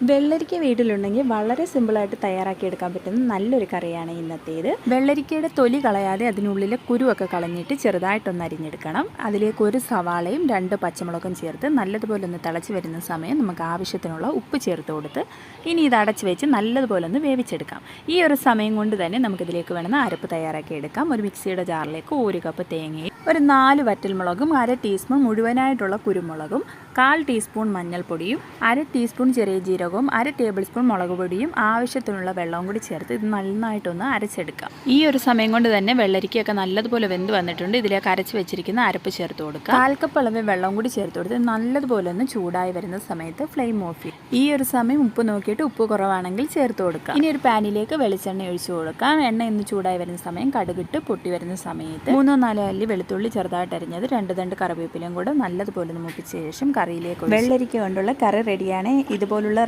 വെള്ളരിക്ക വീട്ടിലുണ്ടെങ്കിൽ വളരെ സിമ്പിളായിട്ട് തയ്യാറാക്കിയെടുക്കാൻ പറ്റുന്ന നല്ലൊരു കറിയാണ് ഇന്നത്തേത്. വെള്ളരിക്കയുടെ തൊലി കളയാതെ അതിനുള്ളിലെ കുരുവൊക്കെ കളഞ്ഞിട്ട് ചെറുതായിട്ടൊന്ന് അരിഞ്ഞെടുക്കണം. അതിലേക്ക് ഒരു സവാളയും രണ്ട് പച്ചമുളകും ചേർത്ത് നല്ലതുപോലെ ഒന്ന് തിളച്ച് വരുന്ന സമയം നമുക്ക് ആവശ്യത്തിനുള്ള ഉപ്പ് ചേർത്ത് കൊടുത്ത് ഇനി ഇത് അടച്ച് വെച്ച് നല്ലതുപോലെ ഒന്ന് വേവിച്ചെടുക്കാം. ഈ ഒരു സമയം കൊണ്ട് തന്നെ നമുക്കിതിലേക്ക് വേണമെന്ന് അരപ്പ് തയ്യാറാക്കി എടുക്കാം. ഒരു മിക്സിയുടെ ജാറിലേക്ക് ഒരു കപ്പ് തേങ്ങയും ഒരു നാല് വറ്റൽമുളകും അര ടീസ്പൂൺ മുഴുവനായിട്ടുള്ള കുരുമുളകും കാൽ ടീസ്പൂൺ മഞ്ഞൾപ്പൊടിയും അര ടീസ്പൂൺ ചെറിയ ജീരകവും അര ടേബിൾ സ്പൂൺ മുളക് പൊടിയും ആവശ്യത്തിനുള്ള വെള്ളവും കൂടി ചേർത്ത് ഇത് നന്നായിട്ടൊന്ന് അരച്ചെടുക്കാം. ഈ ഒരു സമയം കൊണ്ട് തന്നെ വെള്ളരിക്കയൊക്കെ നല്ലതുപോലെ വെന്ത് വന്നിട്ടുണ്ട്. ഇതിലേക്ക് അരച്ച് വെച്ചിരിക്കുന്ന അരപ്പ് ചേർത്ത് കൊടുക്കുക കാൽ കപ്പ് അളവ് വെള്ളം കൂടി ചേർത്ത് കൊടുത്ത് നല്ലതുപോലെ ഒന്ന് ചൂടായി വരുന്ന സമയത്ത് ഫ്ലെയിം ഓഫ് ചെയ്യും. ഈ ഒരു സമയം ഉപ്പ് നോക്കിയിട്ട് ഉപ്പ് കുറവാണെങ്കിൽ ചേർത്ത് കൊടുക്കാം. ഇനി ഒരു പാനിലേക്ക് വെളിച്ചെണ്ണ ഒഴിച്ചു കൊടുക്കാം. എണ്ണ ഇന്ന് ചൂടായി വരുന്ന സമയം കടുകിട്ട് പൊട്ടി വരുന്ന സമയത്ത് മൂന്നോ നാലോ അല്ലി വെളുത്തുള്ളി ചെറുതായിട്ട് അരിഞ്ഞത് രണ്ട് തണ്ട് കറിവേപ്പിലയും കൂടെ നല്ലതുപോലെ ഒന്ന് മുപ്പിച്ച ശേഷം കറിയിലേക്ക് വെള്ളരിക്ക കൊണ്ടുള്ള കറി റെഡിയാണ് ഇതുപോലുള്ള